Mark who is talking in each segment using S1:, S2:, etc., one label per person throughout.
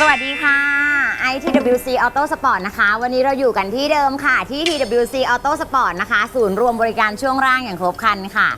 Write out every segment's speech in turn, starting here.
S1: สวัสดีค่ะ ITWC Auto Sport นะคะ วันนี้เราอยู่กันที่เดิมค่ะ ที่ TWC Auto Sport นะคะ ศูนย์รวมบริการช่วงร่างอย่างครบครันค่ะ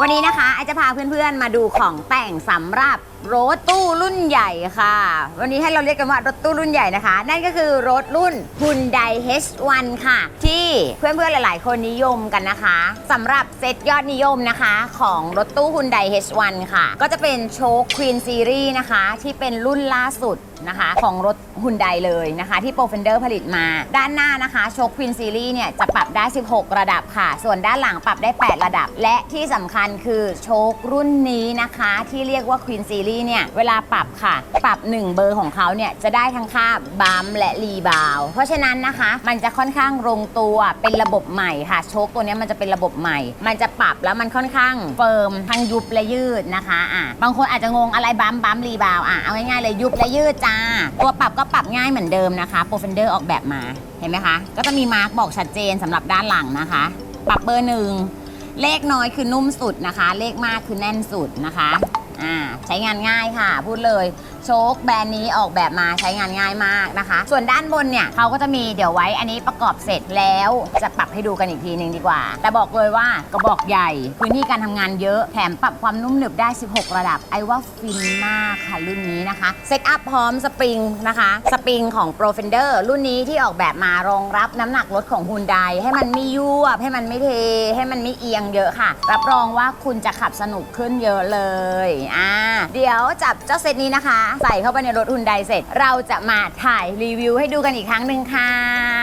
S1: วันนี้นะคะไอจะพาเพื่อนๆมาดูของแต่งสำหรับรถตู้รุ่นใหญ่ค่ะ วันนี้ให้เราเรียกกันว่ารถตู้รุ่นใหญ่นะคะ นั่นก็คือรถรุ่น Hyundai H1 ค่ะ ที่เพื่อนๆหลาย ๆ คนนิยมกันนะคะสำหรับเซตยอดนิยมนะคะของรถตู้ Hyundai H1 ค่ะ ก็จะเป็นโชค Queen Series นะคะ ที่เป็นรุ่นล่าสุดนะคะ ของรถ Hyundai เลยนะคะ ที่ p r o f e n d e r ผลิตมา ด้านหน้านะคะโชค Queen Series เนี่ยจะปรับได้ 16 ระดับค่ะ ส่วนด้านหลังปรับได้ 8 ระดับ และที่สำคัญคือโชครุ่นนี้นะคะ ที่เรียกว่า Queen Series เนี่ยเวลาปรับค่ะ ปรับ 1 เบอร์ของเขาเนี่ยจะได้ทั้งค่าบัมและรีบาวเพราะฉะนั้นนะคะ มันจะค่อนข้างลงตัวเป็นระบบใหม่ค่ะโชคตัวเนี้ยมันจะเป็นระบบใหม่ มันจะปรับแล้วมันค่อนข้างเฟิร์มทั้งยุบและยืดนะคะอะบางคนอาจจะงงอะไรบัมบัมรีบาวอะเอาง่ายๆเลยยุบและยืดจ้า ตัวปรับก็ปรับง่ายเหมือนเดิมนะคะโปรเฟนเดอร์ออกแบบมาเห็นไหมคะ ก็จะมีมาร์กบอกชัดเจนสำหรับด้านหลังนะคะ ปรับเบอร์หนึ่งเลขน้อยคือนุ่มสุดนะคะ เลขมากคือแน่นสุดนะคะอ่าใช้งานง่ายค่ะ พูดเลย โชคแบรนด์นี้ออกแบบมาใช้งานง่ายมากนะคะ ส่วนด้านบนเนี่ยเขาก็จะมีเดี๋ยวไว้อันนี้ประกอบเสร็จแล้วจะปรับให้ดูกันอีกทีหนึ่งดีกว่า แต่บอกเลยว่ากระบอกใหญ่ พื้นที่การทำงานเยอะแถมปรับความนุ่มหนึบได้ 16 ระดับ ไอ้ว่าฟินมากค่ะรุ่นนี้นะคะเซตอัพพร้อมสปริงนะคะสปริงของ Pro Fender รุ่นนี้ที่ออกแบบมารองรับน้ำหนักรถของ Hyundai ให้มันไม่ยวบให้มันไม่เท ให้มันไม่เอียงเยอะค่ะ รับรองว่าคุณจะขับสนุกขึ้นเยอะเลยอ่าเดี๋ยวจับเจ้าเซตนี้นะคะใส่เข้าไปในรถฮุนไดเสร็จ เราจะมาถ่ายรีวิวให้ดูกันอีกครั้งหนึ่งค่ะ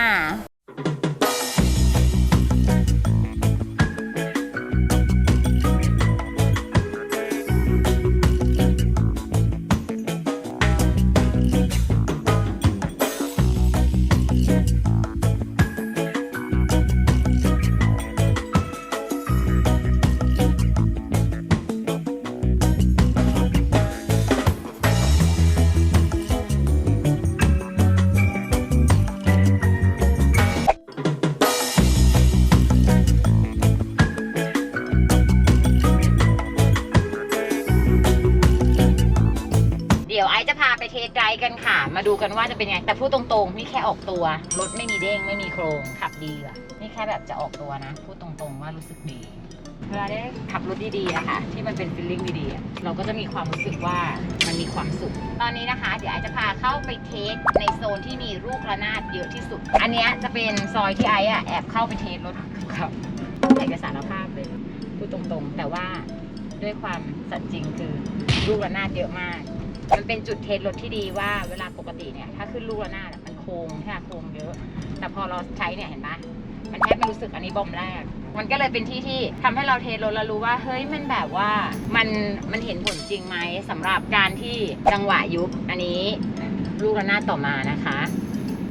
S1: กันว่าจะเป็นไง แต่พูดตรงๆ นี่แค่ออกตัว รถไม่มีเด้งไม่มีโครง ขับดีอะนี่แค่แบบจะออกตัวนะ พูดตรงๆว่ารู้สึกดีเวลาได้ขับรถดีๆอะค่ะ ที่มันเป็นฟีลลิ่งดีๆ เราก็จะมีความรู้สึกว่ามันมีความสุข ตอนนี้นะคะ เดี๋ยวไอจะพาเข้าไปเทสในโซนที่มีลูกระนาดเยอะที่สุด อันนี้จะเป็นซอยที่ไออะแอบเข้าไปเทสรถขับเอกสารภาพเลยพูดตรงๆ แต่ว่าด้วยความสัตย์จริงคือลูกระนาดเยอะมาก มันเป็นจุดเทสรถที่ดีว่าเวลาปกติเนี่ย ถ้าขึ้นลูกระนาดอะมันโค้งใช่ไหมโค้งเยอะ แต่พอเราใช้เนี่ยเห็นปะมันแทบไม่รู้สึกอันนี้บอมแรก มันก็เลยเป็นที่ที่ทำให้เราเทสรถแล้วรู้ว่าเฮ้ยมันแบบว่ามันมันเห็นผลจริงไหมสำหรับการที่จังหวะยุบอันนี้ลูกระนาดต่อมานะคะ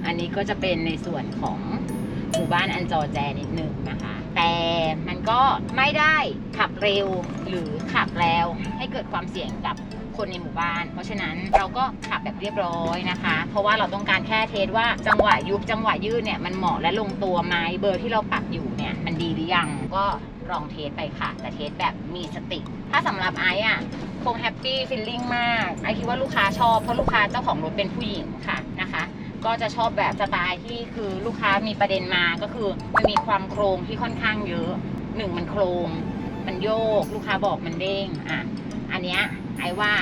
S1: อันนี้ก็จะเป็นในส่วนของหมู่บ้านอันจอแจนิดนึงนะคะ แต่มันก็ไม่ได้ขับเร็วหรือขับแล้วให้เกิดความเสี่ยงกับ คนในหมู่บ้าน เพราะฉะนั้นเราก็ขับแบบเรียบร้อยนะคะ เพราะว่าเราต้องการแค่เทสว่าจังหวะยุบจังหวะยืดเนี่ยมันเหมาะและลงตัวไหมเบอร์ที่เราปักอยู่เนี่ยมันดีหรือยังก็ลองเทสไปค่ะ แต่เทสแบบมีสติ ถ้าสำหรับไอซ์อะคงแฮปปี้ฟิลลิ่งมากไอคิดว่าลูกค้าชอบเพราะลูกค้าเจ้าของรถเป็นผู้หญิงค่ะนะคะก็จะชอบแบบสไตล์ที่คือลูกค้ามีประเด็นมาก็คือมันมีความโครงที่ค่อนข้างเยอะหนึ่งมันโครง มันโยก ลูกค้าบอกมันเด้งอะอันเนี้ย ไอว่า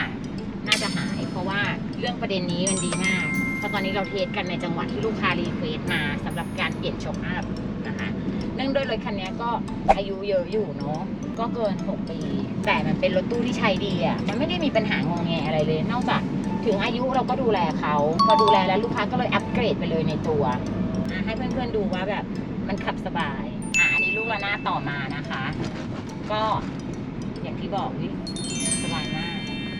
S1: น่าจะหายเพราะว่าเรื่องประเด็นนี้มันดีมาก เพราะตอนนี้เราเทสกันในจังหวัดที่ลูกค้ารีเควสมาสำหรับการเปลี่ยนโชคอัพนะคะเนื่องด้วยรถคันนี้ก็อายุเยอะอยู่เนาะก็เกิน 6 ปี แต่มันเป็นรถตู้ที่ใช้ดีอะมันไม่ได้มีปัญหางงแงอะไรเลย นอกจากถึงอายุเราก็ดูแลเขาพอดูแลแล้วลูกค้าก็เลยอัปเกรดไปเลยในตัว ให้เพื่อนๆดูว่าแบบมันขับสบายอะอันนี้ลูกระนาดต่อมานะคะ ก็อย่างที่บอกวิสบายมาก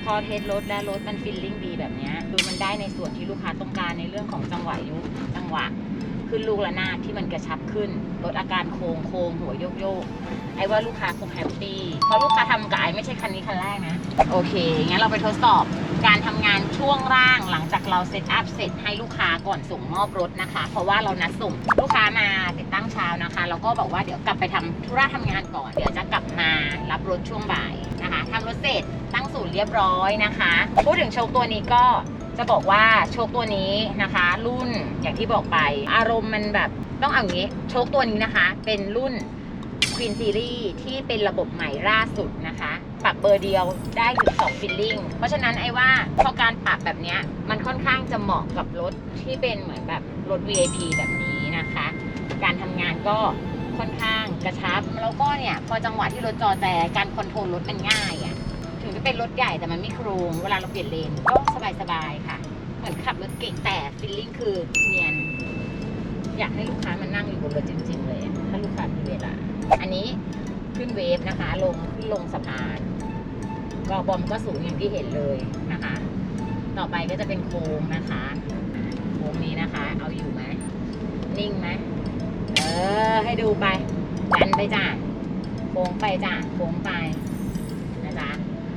S1: พอเทสรถและรถมันฟิลลิ่งดีแบบนี้คือมันได้ในส่วนที่ลูกค้าต้องการในเรื่องของจังหวะยุบจังหวะขึ้นลูกระนาดที่มันกระชับขึ้นลดอาการโค้งโค้งหัวโยกโยกไอ้ว่าลูกค้าคงแฮปปี้เพราะลูกค้าทำกับไอ้ไม่ใช่คันนี้คันแรกนะ โอเคงั้นเราไปทดสอบ การทำงานช่วงล่างหลังจากเราเซตอัพเสร็จให้ลูกค้าก่อนส่งมอบรถนะคะ เพราะว่าเรานัดส่งลูกค้ามาติดตั้งเช้านะคะ แล้วก็บอกว่าเดี๋ยวกลับไปทำธุระทำงานก่อน เดี๋ยวจะกลับมารับรถช่วงบ่ายนะคะทำรถเสร็จตั้งศูนย์เรียบร้อยนะคะ พูดถึงโชคตัวนี้ก็จะบอกว่าโชคตัวนี้นะคะ รุ่นอย่างที่บอกไป อารมณ์มันแบบต้องเอาอย่างนี้โชคตัวนี้นะคะ เป็นรุ่น Queen Series ที่เป็นระบบใหม่ล่าสุดนะคะ ปรับเบอร์เดียวได้ถึง2ฟิลลิ่ง เพราะฉะนั้นไอ้ว่าพอการปรับแบบนี้มันค่อนข้างจะเหมาะกับรถที่เป็นเหมือนแบบรถ VIP แบบนี้นะคะ การทำงานก็ค่อนข้างกระชับ แล้วก็เนี่ยพอจังหวะที่รถจอแจการคอนโทรลรถมันง่ายอะ่ะถึงจะเป็นรถใหญ่แต่มันไม่โครงเวลาเราเปลี่ยนเลนก็สบายๆค่ะ เหมือนขับรถเก่งแต่ฟิลลิ่งคือเนียนอยากให้ลูกค้ามันนั่งอยู่บนรถจริงๆเลย ถ้าลูกค้ามีเวลา อันนี้ขึ้นเวฟนะคะ ลงขึ้นลงสะพาน ก็บอมก็สูงอย่างที่เห็นเลยนะคะ ต่อไปก็จะเป็นโค้งนะคะโค้งนี้นะคะ เอาอยู่ไหมนิ่งไหมเออ ให้ดูไปดันไปจ้ะโค้งไปจ้ะโค้งไปนะจ๊ะ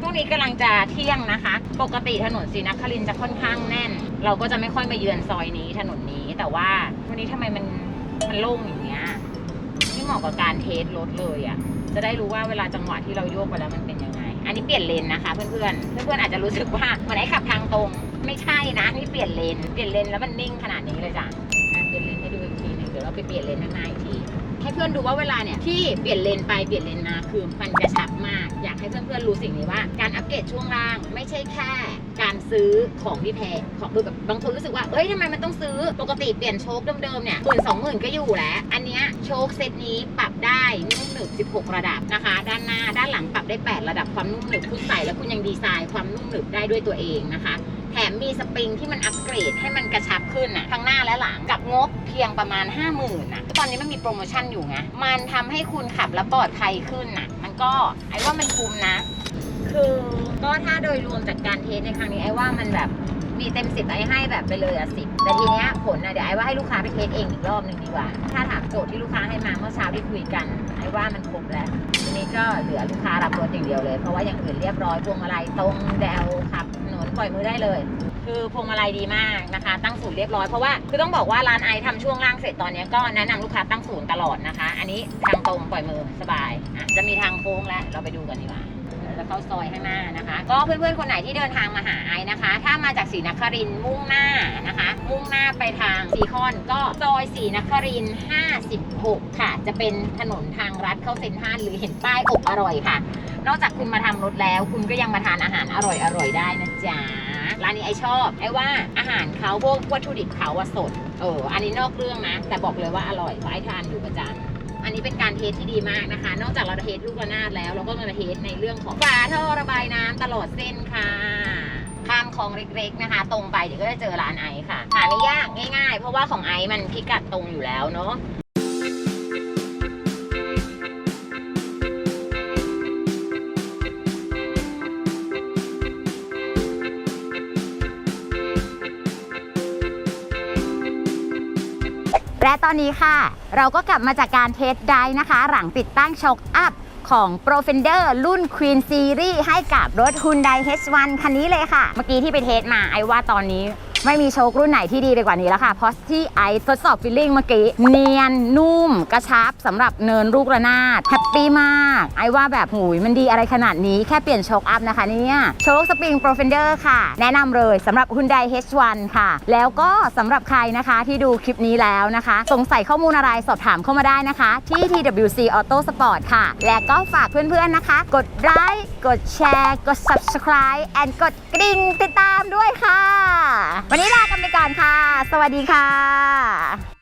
S1: พวกนี้กำลังจะเที่ยงนะคะ ปกติถนนศรีนครินจะค่อนข้างแน่น เราก็จะไม่ค่อยมาเยือนซอยนี้ถนนนี้ แต่ว่าวันนี้ทำไมมันมันโล่งอย่างเงี้ยไม่เหมาะกับการเทสรถเลยอะ่ะจะได้รู้ว่าเวลาจังหวะที่เราโยกไปแล้วมันเป็น อันนี้เปลี่ยนเลนนะคะ เพื่อนๆ เพื่อนๆอาจจะรู้สึกว่าเหมือนไอ้ขับทางตรง ไม่ใช่นะนี่เปลี่ยนเลน เปลี่ยนเลนแล้วมันนิ่งขนาดนี้เลยจ้ะอะเปลี่ยนเลนให้ดูอีกทีหนึงเดี๋ยวเราไปเปลี่ยนเลนข้างหน้าอีกที ให้เพื่อนดูว่าเวลาเนี่ยที่เปลี่ยนเลนไปเปลี่ยนเลนมาคือมันกระชับมาก อยากให้เพื่อนๆรู้สิ่งนี้ว่า การอัปเกรดช่วงล่างไม่ใช่แค่การซื้อของที่แพงของคือแบบบางคนรู้สึกว่าเอ้ยทำไมมันต้องซื้อปกติเปลี่ยนโชคเดิมๆเนี่ยหมื่นสองหมื่นก็อยู่แล้ว อันเนี้ยโชคเซตนี้ปรับได้นุ่มหนึบ16 ระดับนะคะ ด้านหน้าด้านหลังปรับได้ 8 ระดับความนุ่มหนึบคุณใส่แล้วคุณยังดีไซน์ความนุ่มหนึบได้ด้วยตัวเองนะคะ มมีสปริงที่มันอัปเกรดให้มันกระชับขึ้นนะทั้งหน้าและหลังกับงบเพียงประมาณ 5 0,000น่ะตอนนี้มันมีโปรโมชั่นอยู่ไงมันทำให้คุณขับแล้วปลอดภัยขึ้นนะมันก็ไอ้ว่ามันคุ้มนะ คือก็ถ้าโดยรวมจากการเทสในครั้งนี้ไอ้ว่ามันแบบมีเต็มสิบไอ้ให้แบบไปเลยอะสิบแต่ทีเนี้ยผลนะเดี๋ยวไอ้ว่าให้ลูกค้าไปเทสเองอีกรอบหนึ่งดีกว่า ถ้าถามโจทย์ที่ลูกค้าให้มาเมื่อเช้าที่คุยกันไอ้ว่ามันครบแล้วทีนี้ก็เหลือลูกค้ารับรถอย่างเดียวเลย เพราะว่าอย่างอื่นเรียบร้อยพวงมาลัยตรงแดวขับ นนปล่อยมือได้เลย คือพวงมาลัยดีมากนะคะ ตั้งศูนย์เรียบร้อย เพราะว่าคือต้องบอกว่าร้านไอทำช่วงล่างเสร็จตอนนี้ก็แนะนำลูกค้าตั้งศูนย์ตลอดนะคะ อันนี้ทางตรงปล่อยมือสบายอะจะมีทางโค้งแล้วเราไปดูกันดีกว่า จะเข้าซอยข้างหน้านะคะ ก็เพื่อนๆคนไหนที่เดินทางมาหาไอนะคะ ถ้ามาจากศรีนครินมุ่งหน้านะคะ มุ่งหน้าไปทางสีคอนก็ซอยศรีนคริน56 ค่ะ จะเป็นถนนทางรัดเข้าเซ็นทรัลหรือเห็นป้ายอบอร่อยค่ะ นอกจากคุณมาทำรถแล้ว คุณก็ยังมาทานอาหารอร่อยๆได้นะจ๊ะร้านนี้ไอชอบไอว่าอาหารเขาพวกวัตถุดิบเขาสดเอออันนี้นอกเรื่องนะ แต่บอกเลยว่าอร่อยเพราะไอทานอยู่ประจำ อันนี้เป็นการเทสที่ดีมากนะคะ นอกจากเราจะเทสลูกระนาดแล้ว เราก็มาเทสในเรื่องของฝาท่อระบายน้ำตลอดเส้นค่ะ ข้ามคลองเล็กๆนะคะ ตรงไปเดี๋ยวก็จะเจอร้านไอค่ะ หาไม่ยากง่าย ๆ เพราะว่าของไอมันพิกัดตรงอยู่แล้วเนาะ และตอนนี้ค่ะ เราก็กลับมาจากการเทสได้นะคะ หลังติดตั้งช็อคอัพของ p r o f e n d e r รุ่น Queen Series ให้กับรถ Hyundai H1 คันนี้เลยค่ะ เมื่อกี้ที่ไปเทสมาไอว่าตอนนี้ ไม่มีโชครุ่นไหนที่ดีไปกว่านี้แล้วค่ะ เพราะที่ไอทดสอบฟิลลิ่งเมื่อกี้ เนียน นุ่ม กระชับสำหรับเนินลูกระนาดแฮปปี้มาก ไอว่าแบบหูยมันดีอะไรขนาดนี้แค่เปลี่ยนโชคอัพนะคะเนี่ยโชคสปริง p r o f e n d e r ค่ะ แนะนำเลยสำหรับ Hyundai H1 ค่ะ แล้วก็สำหรับใครนะคะที่ดูคลิปนี้แล้วนะคะ สงสัยข้อมูลอะไรสอบถามเข้ามาได้นะคะ ที่ TWC Auto Sport ค่ะ และก็ฝากเพื่อนๆนะคะ กดไลค์กดแชร์ กด subscribe and กดกริ่งติดตามด้วยค่ะวันนี้ลากันไปก่อนค่ะ สวัสดีค่ะ